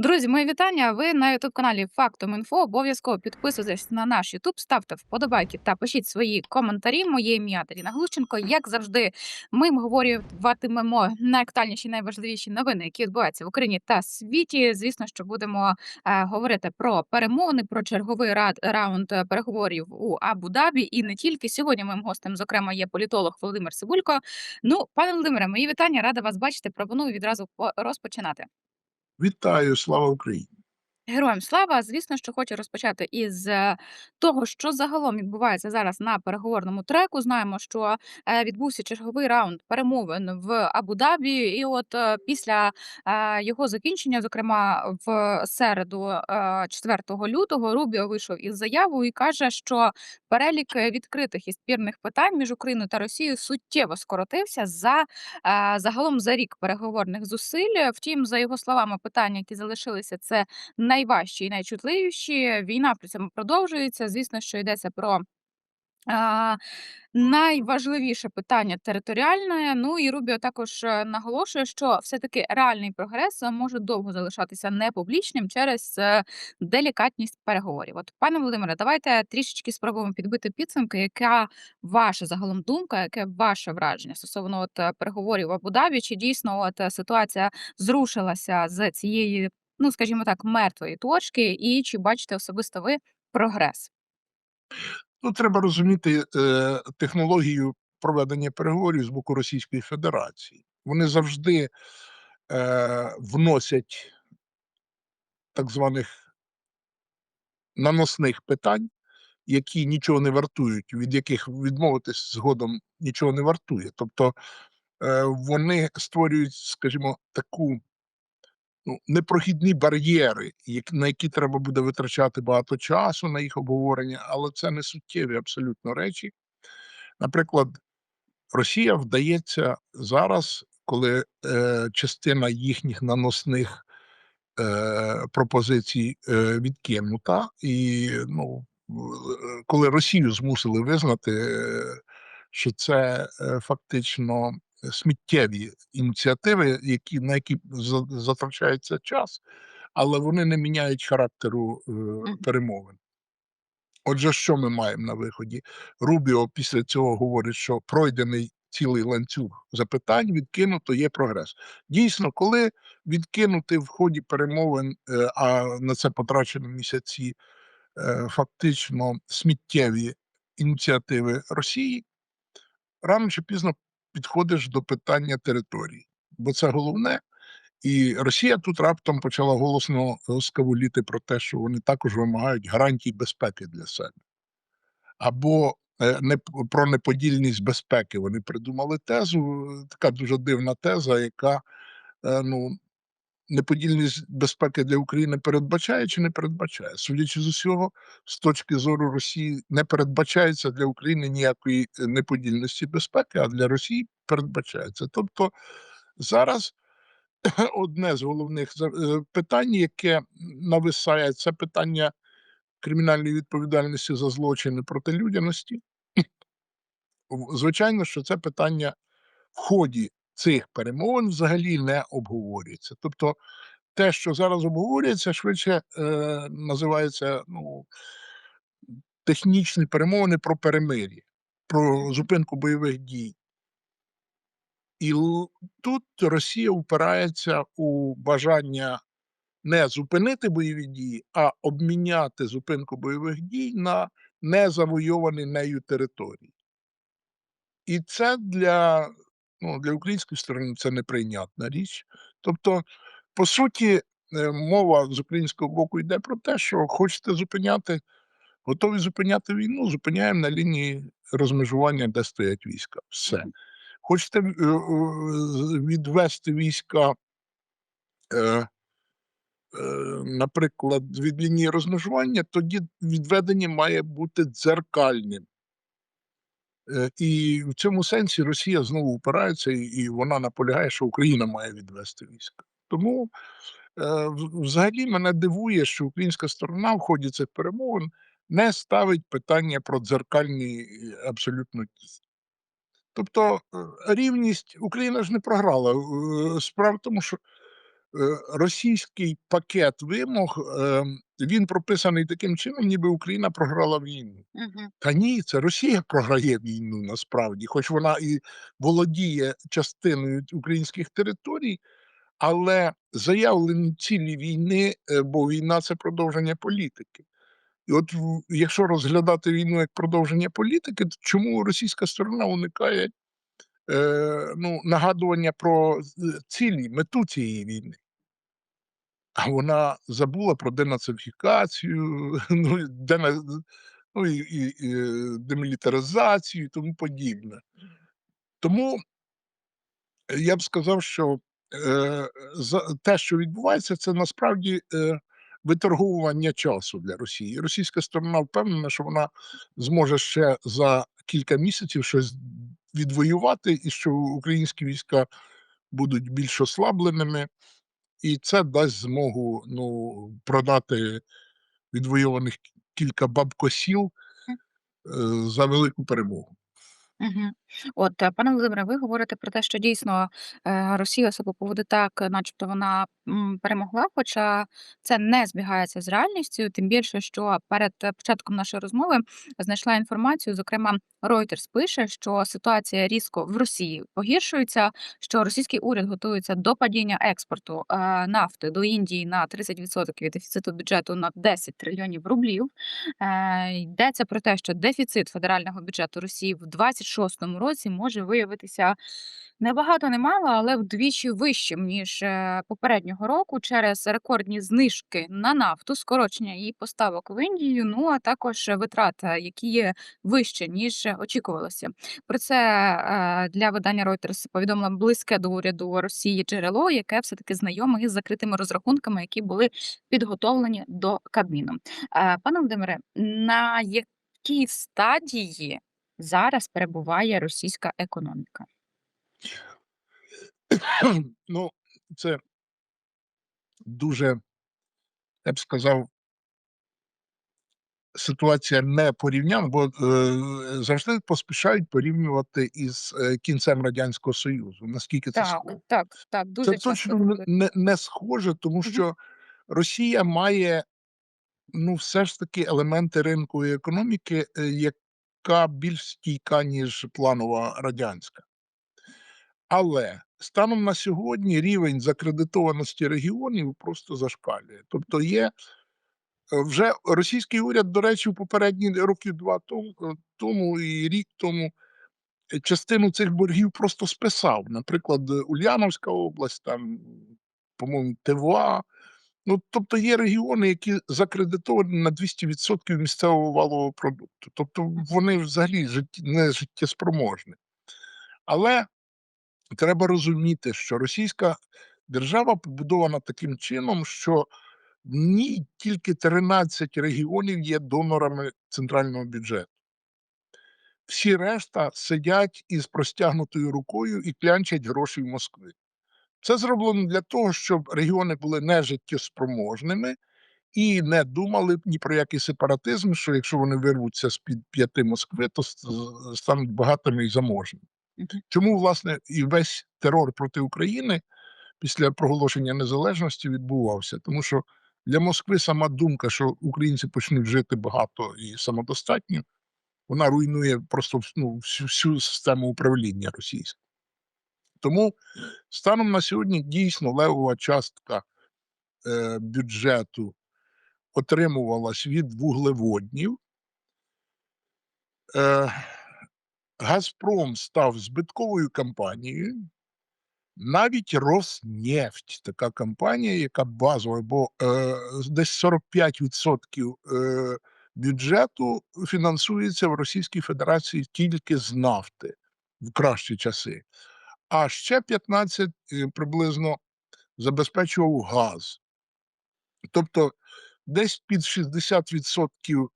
Друзі, мої вітання. Ви на youtube каналі Фактом Інфо. Обов'язково підписуйтесь на наш YouTube, ставте вподобайки та пишіть свої коментарі. Моє ім'я Даріна Глущенко. Як завжди, ми обговорюватимемо найактуальніші, найважливіші новини, які відбуваються в Україні та світі. Звісно, що будемо е, говорити про перемовини, про черговий рад раунд е, переговорів у Абу-Дабі. І не тільки сьогодні. Моїм гостем, зокрема, є політолог Володимир Сибулько. Ну, пане Володимире, мої вітання. Рада вас бачити. Пропоную відразу по- розпочинати. Вітаю, слава Україні! Героям слава! Звісно, що хочу розпочати із е, того, що загалом відбувається зараз на переговорному треку. Знаємо, що е, відбувся черговий раунд перемовин в Абу-Дабі, і от е, після його закінчення, зокрема в середу, е, 4 лютого, Рубіо вийшов із заявою і каже, що перелік відкритих і спірних питань між Україною та Росією суттєво скоротився за загалом за рік переговорних зусиль. Втім, за його словами, питання, які залишилися, це найважчі і найчутливіші. Війна при цьому продовжується. Звісно, що йдеться про а, найважливіше питання територіальне. Ну і Рубіо також е, наголошує, що все-таки реальний прогрес може довго залишатися непублічним через е, делікатність переговорів. От, пане Володимире, давайте трішечки спробуємо підбити підсумки. Яка ваша загалом думка, яке ваше враження стосовно от е, переговорів в Абу-Дабі? Чи дійсно от ситуація зрушилася з цієї, ну скажімо так, мертвої точки, і чи бачите особисто ви прогрес? Ну, треба розуміти е, технологію проведення переговорів з боку Російської Федерації. Вони завжди е, вносять так званих наносних питань, які нічого не вартують, від яких відмовитись згодом нічого не вартує. Тобто е, вони створюють, скажімо, таку ну, непрохідні бар'єри, на які треба буде витрачати багато часу на їх обговорення, але це не суттєві абсолютно речі. Наприклад, Росія вдається зараз, коли е, частина їхніх наносних е, пропозицій е, відкинута, і ну, коли Росію змусили визнати, е, що це е, фактично сміттєві ініціативи, які, на які затрачається час, але вони не міняють характеру е, перемовин. Отже, що ми маємо на виході? Рубіо після цього говорить, що пройдений цілий ланцюг запитань, відкинуто є прогрес. Дійсно, коли відкинути в ході перемовин, е, а на це потрачено місяці, е, фактично сміттєві ініціативи Росії, рано чи пізно підходиш до питання території, бо це головне. І Росія тут раптом почала голосно е, скавуліти про те, що вони також вимагають гарантій безпеки для себе. Або е, не про неподільність безпеки. Вони придумали тезу, е, така дуже дивна теза, яка ну, неподільність безпеки для України передбачає чи не передбачає. Судячи з усього, з точки зору Росії, не передбачається для України ніякої е, неподільності безпеки, а для Росії передбачається. Тобто зараз одне з головних е, питань, яке нависає, це питання кримінальної відповідальності за злочини проти людяності. Звичайно, що це питання в ході цих перемовин взагалі не обговорюється. Тобто, те, що зараз обговорюється, швидше е, називається ну, технічні перемовини про перемир'я, про зупинку бойових дій. І тут Росія впирається у бажання не зупинити бойові дії, а обміняти зупинку бойових дій на незавойовані нею території. І це для, ну, для української сторони це неприйнятна річ. Тобто, по суті, е, мова з українського боку йде про те, що хочете зупиняти, готові зупиняти війну, зупиняємо на лінії розмежування, де стоять війська. Все. Хочете е, е, відвести війська, наприклад, від лінії розмежування, тоді відведення має бути дзеркальним. Е, І в цьому сенсі Росія знову впирається, і- вона наполягає, що Україна має відвести війська. Тому е, взагалі мене дивує, що українська сторона в ході цих перемовин не ставить питання про дзеркальні е, абсолютно дії. Тобто рівність Україна ж не програла. Справа тому, що російський пакет вимог, ем, він прописаний таким чином, ніби Україна програла війну. Мгм. Та ні, це Росія програє війну насправді, хоч вона і володіє частиною українських територій, але заявлені цілі війни, е, бо війна це продовження політики. І от якщо розглядати війну як продовження політики, то чому російська сторона уникає, е, ну, нагадування про цілі, мету цієї війни? А вона забула про денацифікацію, ну, дена ну, і і і демілітаризацію і тому подібне. Тому я б сказав, що, е, за те, що відбувається, це насправді, е, виторговування часу для Росії. Російська сторона впевнена, що вона зможе ще за кілька місяців щось відвоювати, і що українські війська будуть більш ослабленими, і це дасть змогу, ну, продати відвойованих кілька бабкосіл, е, за велику перемогу. Мгм. От, е, пане Володимире, ви говорите про те, що дійсно, е, Росія себе поводить так, начебто вона, перемогла, хоча це не збігається з реальністю. Тим більше, що перед початком нашої розмови знайшла інформацію, зокрема, Reuters пише, що ситуація різко в Росії погіршується, що російський уряд готується до падіння експорту, е, нафти до Індії на 30% і дефіциту бюджету на 10 трильйонів рублів. Е, йдеться про те, що дефіцит федерального бюджету Росії в 26-му році може виявитися не багато не мало, але вдвічі вищим, ніж, е, попереднього року через рекордні знижки на нафту, скорочення її поставок в Індію, ну, а також витрат, е, які є вище, ніж очікувалося. Про це, е, для видання Reuters повідомило близьке до уряду Росії джерело, яке все-таки знайоме із закритими розрахунками, які були підготовлені до Кабміну. Пане Володимире, на якій стадії зараз перебуває російська економіка? Ну, це дуже, я б сказав ситуація непорівняна, бо, е, завжди поспішають порівнювати із, е, кінцем Радянського Союзу. Наскільки це Так, схоже? так, так, Це часто точно не не схоже, тому що Росія має, ну, все ж таки елементи ринкової економіки, е, яка більш стійка, ніж планова радянська. Але станом на сьогодні рівень закредитованості регіонів просто зашкалює. Тобто є, е, вже російський уряд, до речі, в попередні 2 тому е, і рік тому, е, частину цих боргів просто списав. Наприклад, Ульяновська область, там, по-моєму, ТВА. Ну, тобто є регіони, які закредитовані на 200% місцевого валового продукту. Тобто вони взагалі не життєспроможні. Але треба розуміти, що російська держава побудована таким чином, що в ній тільки 13 регіонів є донорами центрального бюджету. Всі решта сидять із простягнутою рукою і клянчать гроші в Москви. Це зроблено для того, щоб регіони були нежиттєспроможними і не думали ні про який сепаратизм, що якщо вони вирвуться з-під п'яти Москви, то стануть багатими і заможними. Чому, власне, і весь терор проти України після проголошення незалежності відбувався? Тому що для Москви сама думка, що українці почнуть жити багато і самодостатньо, вона руйнує просто ну, всю всю систему управління російську. Тому станом на сьогодні дійсно левова частка, е, бюджету отримувалась від вуглеводнів. Е, "Газпром" став збитковою компанією. Навіть "Роснефть" така компанія, яка базова, бо, е, десь 45 е, бюджету фінансується в Російській Федерації тільки з нафти в кращі часи, а ще 15, е, приблизно забезпечував газ. Тобто десь під 60%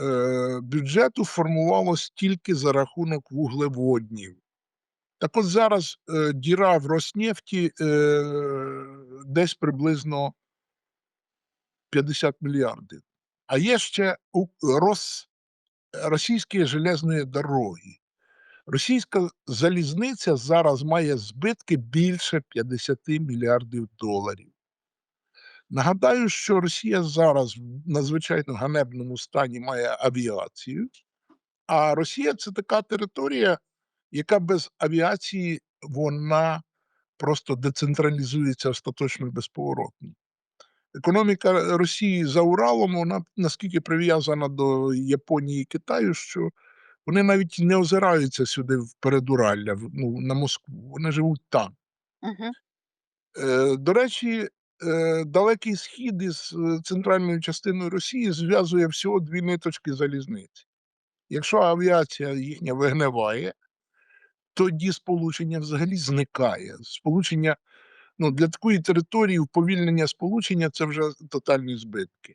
е, бюджету формувалось тільки за рахунок вуглеводнів. Так от зараз, е, діра в "Роснефті", десь приблизно 50 мільярдів. А є ще рос російські железні дороги. Російська залізниця зараз має збитки більше 50 мільярдів доларів. Нагадаю, що Росія зараз в надзвичайно ганебному стані має авіацію, а Росія це така територія, яка без авіації вона просто децентралізується остаточно безповоротно. Економіка Росії за Уралом, вона наскільки прив'язана до Японії і Китаю, що вони навіть не озираються сюди в передуралля, ну, на Москву. Вони живуть там. Е, до речі, е, Далекий Схід із е, центральною частиною Росії зв'язує всього дві ниточки залізниці. Якщо авіація їхня вигниває, тоді сполучення взагалі зникає. Сполучення, ну, для такої території уповільнення сполучення це вже тотальні збитки.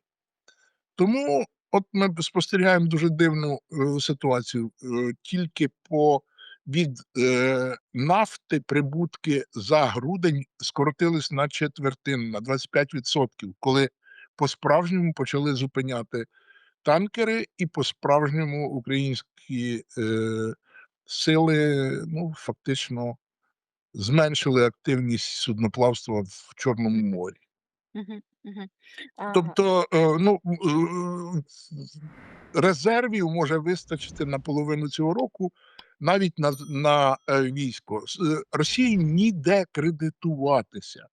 Тому от ми спостерігаємо дуже дивну е, ситуацію. Е, тільки по від е, нафти прибутки за грудень скоротились на четвертину, на 25%, коли по-справжньому почали зупиняти танкери, і по-справжньому українські е, сили ну, фактично зменшили активність судноплавства в Чорному морі. Мгм. Мгм. А, Тобто, е, ну, е, резервів може вистачити на половину цього року навіть на, з- на е, військо. С- е, Росії ніде кредитуватися.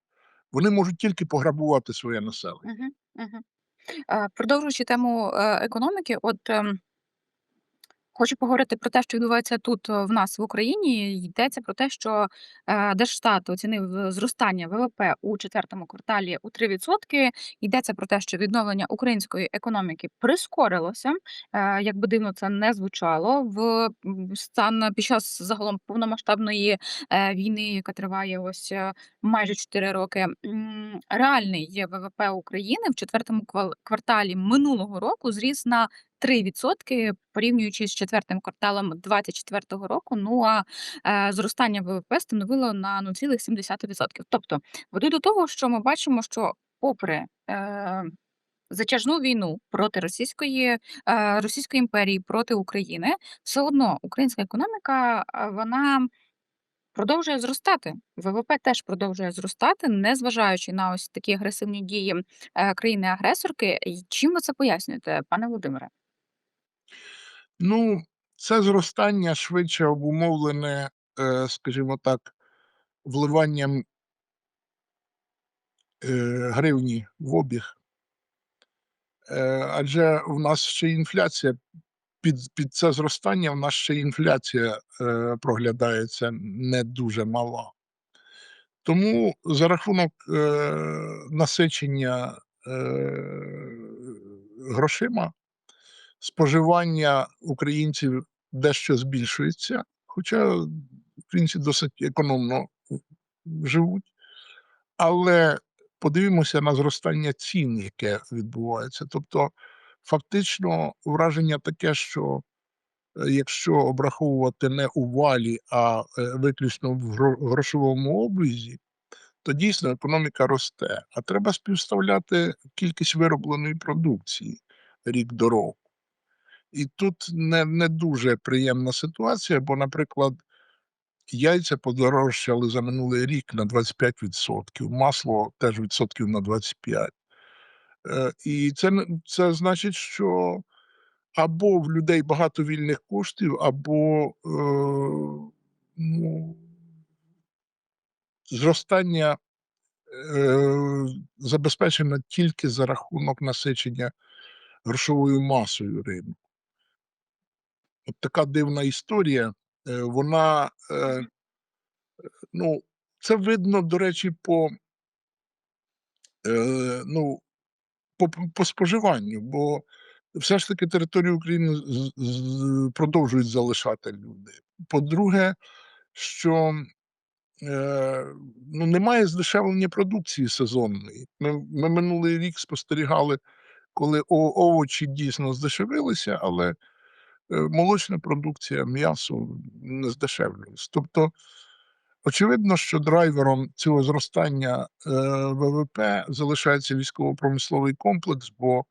Вони можуть тільки пограбувати своє населення. Мгм. Мгм. А, Продовжуючи тему е, економіки, от ем, Хочу поговорити про те, що відбувається тут, е, в нас в Україні. Йдеться про те, що е, Держстат оцінив е, зростання ВВП у четвертому кварталі у 3%. Йдеться про те, що відновлення української економіки прискорилося. Як би дивно це не звучало в стан під час загалом повномасштабної війни, яка триває ось майже 4 роки. Реальний ВВП України в четвертому кварталі минулого року зріс на 3%, порівнюючи з четвертим кварталом 2024 року. Ну а е, зростання ВВП становило на 0,7%. Тобто, веду до того, що ми бачимо, що попри е, затяжну війну проти російської е, Російської імперії проти України, все одно українська економіка е, вона продовжує зростати. ВВП теж продовжує зростати, незважаючи на ось такі агресивні дії е, країни-агресорки. Чим ви це пояснюєте, пане Володимире? Ну, це зростання швидше обумовлене, е, скажімо так, вливанням е, гривні в обіг. Е, адже в нас ще інфляція під, під це зростання, в нас ще інфляція проглядається не дуже мала. Тому за рахунок насичення грошима споживання українців дещо збільшується, хоча українці досить економно живуть. Але подивимося на зростання цін, яке відбувається. Тобто, фактично, враження таке, що е, якщо обраховувати не у валі, а е, виключно в грошовому образі, то дійсно економіка росте. А треба співставляти кількість виробленої продукції рік до року. І тут не, не дуже приємна ситуація, бо, наприклад, яйця подорожчали за минулий рік на 25%, масло теж відсотків на 25%. Е, І це, це значить, що або в людей багато вільних коштів, або е, ну, зростання е, забезпечено тільки за рахунок насичення грошовою масою ринку. От така дивна історія. Е, Вона, е, ну, це видно, до речі, по, е, ну, по, по споживанню, бо все ж таки територію України продовжують залишати люди. По-друге, що ну, немає здешевлення продукції сезонної. Ми, ми минулий рік спостерігали, коли овочі дійсно здешевилися, але молочна продукція, м'ясо не здешевлюється. Тобто, очевидно, що драйвером цього зростання е, ВВП залишається військово-промисловий комплекс, бо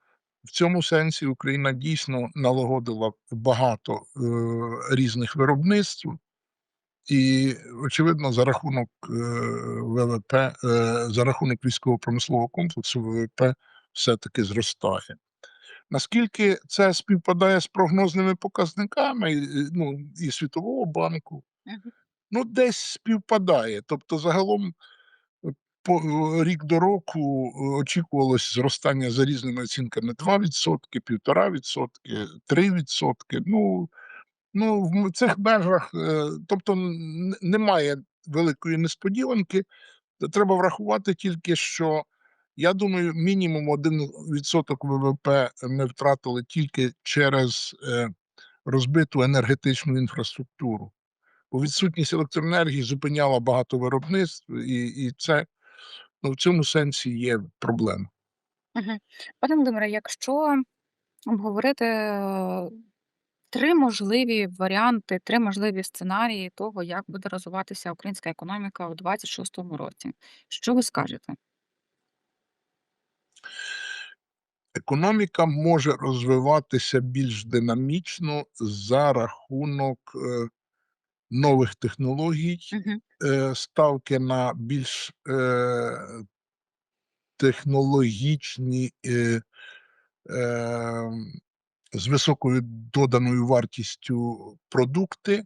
в цьому сенсі Україна дійсно налагодила багато, е, різних виробництв. І, очевидно, за рахунок, е, ВВП, е, за рахунок військово-промислового комплексу ВВП все-таки зростає. Наскільки це співпадає з прогнозними показниками, і, ну, і Світового банку? Ну, десь співпадає. Тобто, загалом, е, по рік до року, е, очікувалось зростання за різними оцінками 2%, 1,5%, 3%. Ну ну, в цих межах, е, тобто немає великої несподіванки. Треба врахувати тільки, що, я думаю, мінімум 1% ВВП ми втратили тільки через, е, розбиту енергетичну інфраструктуру. Бо відсутність електроенергії зупиняла багато виробництв, і і це, ну, в цьому сенсі є проблема. Мгм. Пане Володимире, якщо обговорити, е, 3 можливі варіанти, 3 можливі сценарії того, як буде розвиватися українська економіка у 26-му році, що ви скажете? Економіка може розвиватися більш динамічно за рахунок, е, нових технологій, е, ставки на більш, е, технологічні, з високою доданою вартістю продукти.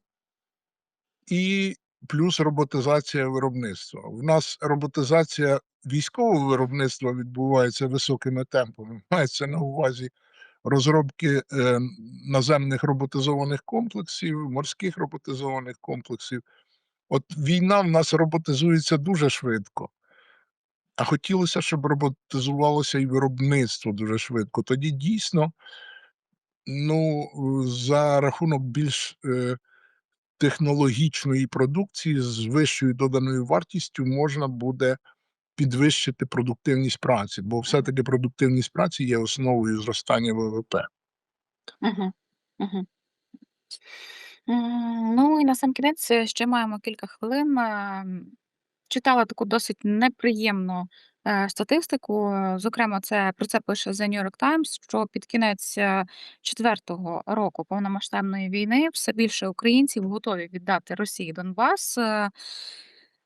І плюс роботизація виробництва. У нас роботизація військового виробництва відбувається високими темпами. Мається на увазі розробки, е, наземних роботизованих комплексів, морських роботизованих комплексів. От війна в нас роботизується дуже швидко. А хотілося, щоб роботизувалося і виробництво дуже швидко. Тоді дійсно ну, за рахунок більш, е, технологічної продукції з вищою доданою вартістю можна буде підвищити продуктивність праці, бо все-таки продуктивність праці є основою зростання ВВП. Угу, угу. Ну і насамкінець, кінець ще маємо кілька хвилин. Читала таку досить неприємну, е, статистику. Е, зокрема, це про це пише The New York Times, що під кінець, е, 4-го року повномасштабної війни все більше українців готові віддати Росії Донбас. Е,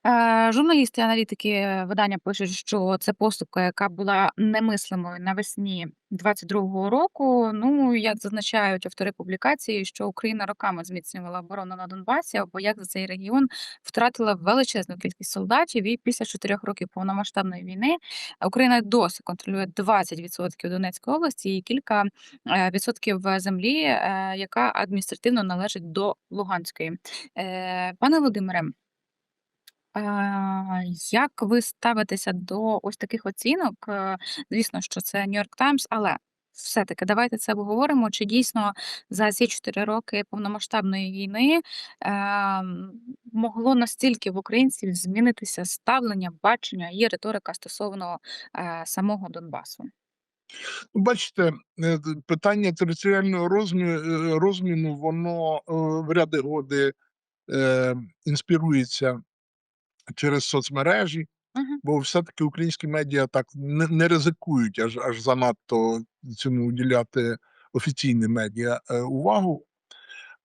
е, журналісти, аналітики видання пишуть, що це поступка, яка була немислимою навесні 22-го року. Ну, як зазначають автори публікації, що Україна роками зміцнювала оборону на Донбасі, або як за цей регіон втратила величезну кількість солдатів, і після 4 років повномасштабної війни Україна досі контролює 20% Донецької області і кілька, е, відсотків землі, е, яка адміністративно належить до Луганської. Е, пане Володимире як ви ставитеся до ось таких оцінок? Е, звісно, що це York Times, але все-таки давайте це обговоримо. Чи дійсно за ці 4 роки повномасштабної війни, ем, могло настільки в українців змінитися ставлення, бачення і риторика стосовно, е, самого Донбасу? Ну, бачите, е, питання територіального розмі е, розміну, воно, в ряди годи, інспірується через соцмережі, Мгм. бо все-таки українські медіа так не не ризикують аж аж занадто цьому уділяти офіційні медіа, е, увагу.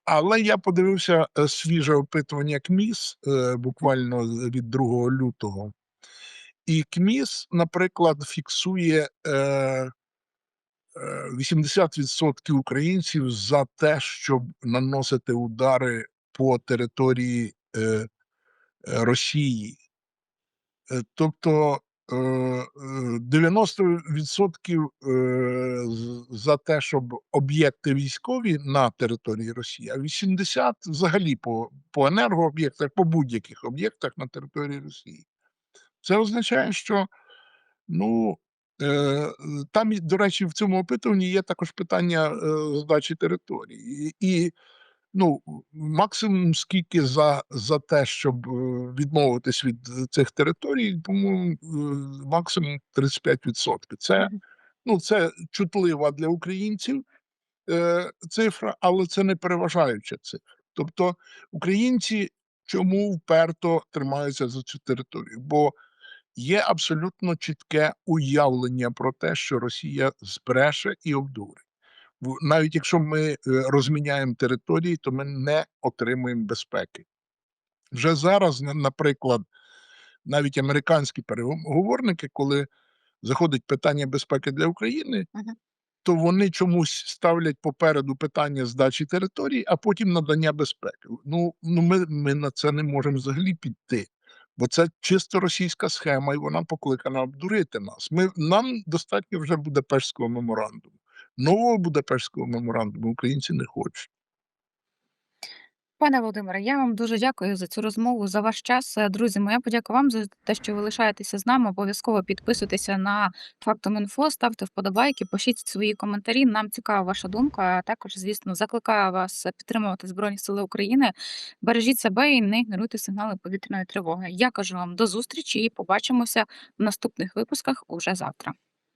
Але я подивився, е, свіже опитування КМІС, е, буквально від 2 лютого. І КМІС, наприклад, фіксує, е, е, 80% українців за те, щоб наносити удари по території, е, е, Росії. Тобто, е, е, 90% е, за те, щоб об'єкти військові на території Росії, а 80% взагалі по по енергооб'єктах, по будь-яких об'єктах на території Росії. Це означає, що, ну, е, там, до речі, в цьому опитуванні є також питання, е, здачі території. І, ну, максимум, скільки за за те, щоб, е, відмовитись від цих територій, по-моєму, е, максимум 35%. Це, ну, це чутлива для українців, е, цифра, але це не переважаюча цифра. Тобто українці чому вперто тримаються за цю територію? Бо є абсолютно чітке уявлення про те, що Росія збреше і обдурить. Навіть якщо ми, е, розміняємо території, то ми не отримуємо безпеки. Вже зараз, наприклад, навіть американські переговорники, коли заходить питання безпеки для України, то вони чомусь ставлять попереду питання здачі територій, а потім надання безпеки. Ну ну ми ми на це не можемо взагалі піти, бо це чисто російська схема, і вона покликана обдурити нас. Ми нам достатньо вже Будапештського меморандуму. Нового Будапештського меморандуму українці не хочуть. Пане Володимире, я вам дуже дякую за цю розмову, за ваш час. Е, Друзі, моя подяка вам за те, що ви лишаєтеся з нами. Обов'язково підписуйтеся на Фактом.Інфо, ставте вподобайки, пишіть свої коментарі. Нам цікава ваша думка. А також, звісно, закликаю вас підтримувати Збройні Сили України. Бережіть себе і не ігноруйте сигнали повітряної тривоги. Я кажу вам до зустрічі і побачимося в наступних випусках уже завтра.